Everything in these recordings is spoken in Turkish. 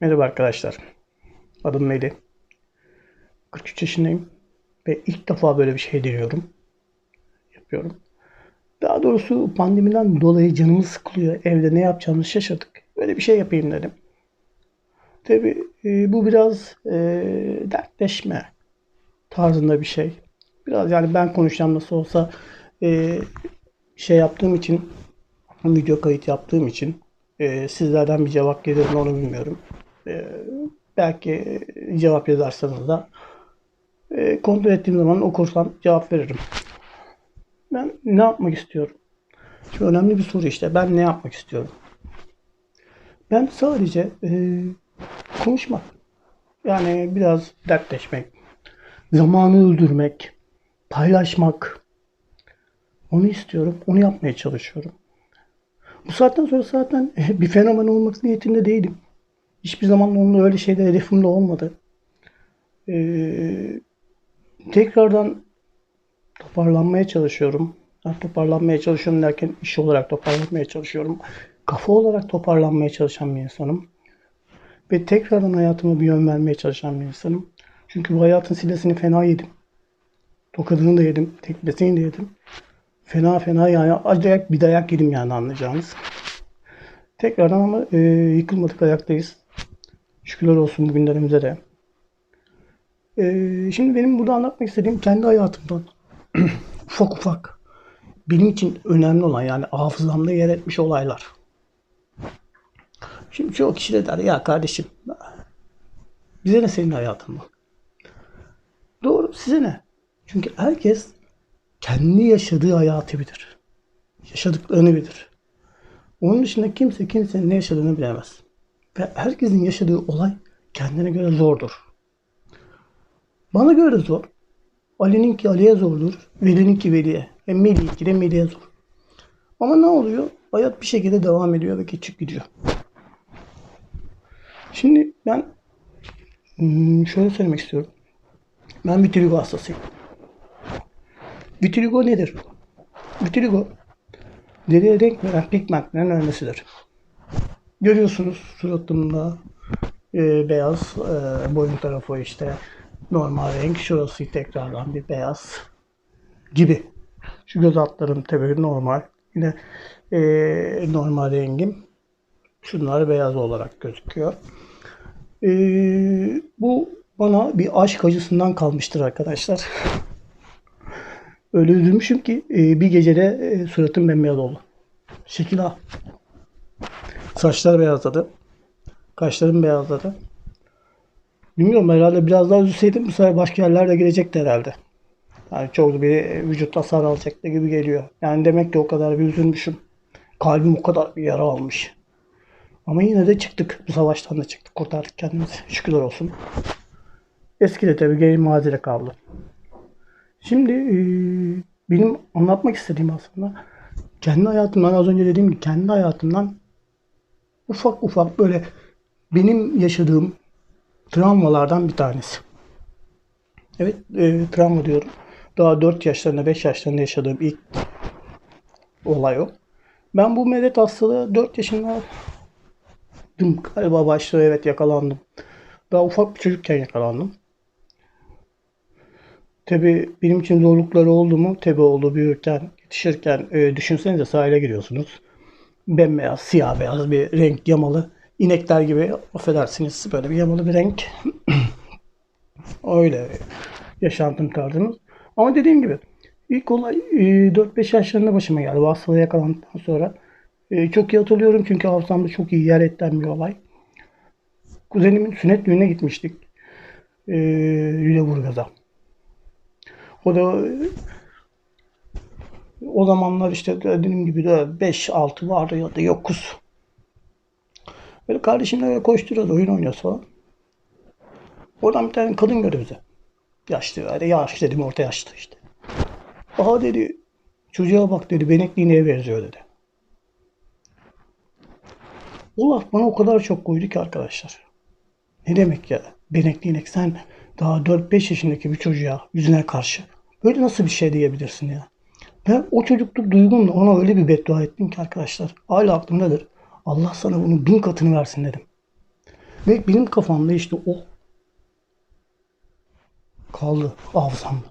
Merhaba arkadaşlar. Adım Melih. 43 yaşındayım ve ilk defa böyle bir şey deniyorum. Yapıyorum. Daha doğrusu pandemiden dolayı canımız sıkılıyor. Evde ne yapacağımızı şaşırdık. Böyle bir şey yapayım dedim. Tabi bu biraz e, dertleşme tarzında bir şey. Biraz yani ben konuşacağım nasıl olsa e, şey yaptığım için video kayıt yaptığım için e, sizlerden bir cevap gelir mi onu bilmiyorum. E, belki cevap yazarsanız da e, kontrol ettiğim zaman okursam cevap veririm. Ben ne yapmak istiyorum? Şimdi önemli bir soru işte. Ben ne yapmak istiyorum? Ben sadece e, konuşmak. Yani biraz dertleşmek, zamanı öldürmek, paylaşmak. Onu istiyorum. Onu yapmaya çalışıyorum. Bu saatten sonra zaten bir fenomen olmak niyetinde değilim. Hiçbir zaman onun öyle şeyde hedefimde olmadı. Ee, tekrardan toparlanmaya çalışıyorum. Ben toparlanmaya çalışıyorum derken iş olarak toparlanmaya çalışıyorum. Kafa olarak toparlanmaya çalışan bir insanım. Ve tekrardan hayatıma bir yön vermeye çalışan bir insanım. Çünkü bu hayatın silesini fena yedim. Tokadını da yedim. Tekmesini de yedim. Fena fena yani acayip bir dayak yedim yani anlayacağınız. Tekrardan ama e, yıkılmadık ayaktayız. Şükürler olsun bugünlerimize de. E, şimdi benim burada anlatmak istediğim kendi hayatımdan ufak ufak benim için önemli olan yani hafızamda yer etmiş olaylar. Şimdi çoğu kişi de der ya kardeşim bize ne senin hayatın mı? Doğru size ne? Çünkü herkes kendi yaşadığı hayatı bilir. Yaşadıklarını bilir. Onun dışında kimse kimsenin ne yaşadığını bilemez. Ve herkesin yaşadığı olay kendine göre zordur. Bana göre zor. Ali'ninki Ali'ye zordur. Veli'ninki Veli'ye. Ve Melih'inki de Melih'e zor. Ama ne oluyor? Hayat bir şekilde devam ediyor ve geçip gidiyor. Şimdi ben hmm, şöyle söylemek istiyorum. Ben vitiligo hastasıyım. Vitiligo nedir? Vitiligo deriye renk veren pigmentlerin ölmesidir. Görüyorsunuz suratımda e, beyaz, e, boyun tarafı işte normal renk, şurası tekrardan bir beyaz gibi. Şu göz altlarım tabii normal. Yine e, normal rengim. Şunlar beyaz olarak gözüküyor. E, bu bana bir aşk acısından kalmıştır arkadaşlar. Öyle üzülmüşüm ki e, bir gecede e, suratım bembeyaz oldu. Şekil ha. Saçlar beyazladı. Kaşlarım beyazladı. Bilmiyorum herhalde biraz daha üzülseydim bu sefer başka yerlerde gelecekti herhalde. Yani çok bir vücut hasar alacaktı gibi geliyor. Yani demek ki o kadar bir üzülmüşüm. Kalbim o kadar bir yara almış. Ama yine de çıktık. Bu savaştan da çıktık. Kurtardık kendimizi. Şükürler olsun. Eski de tabii geri mazire kaldı. Şimdi e, benim anlatmak istediğim aslında kendi hayatımdan az önce dediğim gibi kendi hayatımdan ufak ufak böyle benim yaşadığım travmalardan bir tanesi. Evet e, travma diyorum. Daha 4 yaşlarında 5 yaşlarında yaşadığım ilk olay o. Ben bu medet hastalığı 4 yaşında galiba başlıyor evet yakalandım. Daha ufak bir çocukken yakalandım. Tabi benim için zorlukları oldu mu? Tabi oldu büyürken, yetişirken. E, düşünsenize sahile giriyorsunuz. Bembeyaz, siyah beyaz bir renk yamalı. inekler gibi affedersiniz böyle bir yamalı bir renk. Öyle yaşantım tarzımız. Ama dediğim gibi ilk olay e, 4-5 yaşlarında başıma geldi. Bu hastalığa yakalandıktan sonra. E, çok iyi hatırlıyorum çünkü hafızamda çok iyi yer etten bir olay. Kuzenimin sünnet düğüne gitmiştik. E, Lüleburgaz'a. O da o zamanlar işte dediğim gibi de 5-6 vardı ya da 9. Böyle kardeşimle böyle koşturuyordu, oyun oynuyoruz falan. Oradan bir tane kadın gördü bize. Yaşlı öyle yaşlı dedim orta yaşlı işte. Aha dedi çocuğa bak dedi benekliği neye benziyor dedi. Laf bana o kadar çok koydu ki arkadaşlar. Ne demek ya benekli sen daha 4-5 yaşındaki bir çocuğa yüzüne karşı Böyle nasıl bir şey diyebilirsin ya? Ben o çocukluk duygumla ona öyle bir beddua ettim ki arkadaşlar. Hala aklımdadır. Allah sana bunun bin katını versin dedim. Ve benim kafamda işte o kaldı hafızamda.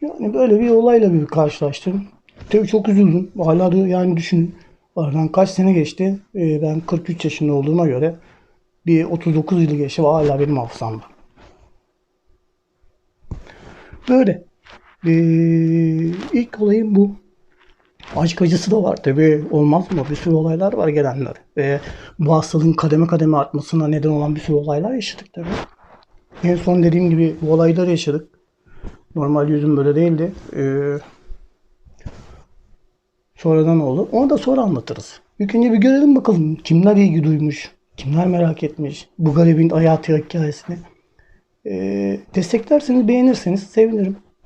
Yani böyle bir olayla bir karşılaştım. Tabii çok üzüldüm. Hala da yani düşün. Aradan kaç sene geçti. Ee, ben 43 yaşında olduğuma göre bir 39 yıl geçti ve hala benim hafızamda. Böyle. Ee, ilk olayım bu. Aşk acısı da var tabii. Olmaz mı? Bir sürü olaylar var gelenler. Ve bu hastalığın kademe kademe artmasına neden olan bir sürü olaylar yaşadık tabii. En son dediğim gibi bu olayları yaşadık. Normal yüzüm böyle değildi. Ee, sonradan oldu. Onu da sonra anlatırız. İlk önce bir görelim bakalım kimler ilgi duymuş, kimler merak etmiş bu garibin hayatı hikayesini. Ee, desteklerseniz, beğenirseniz sevinirim.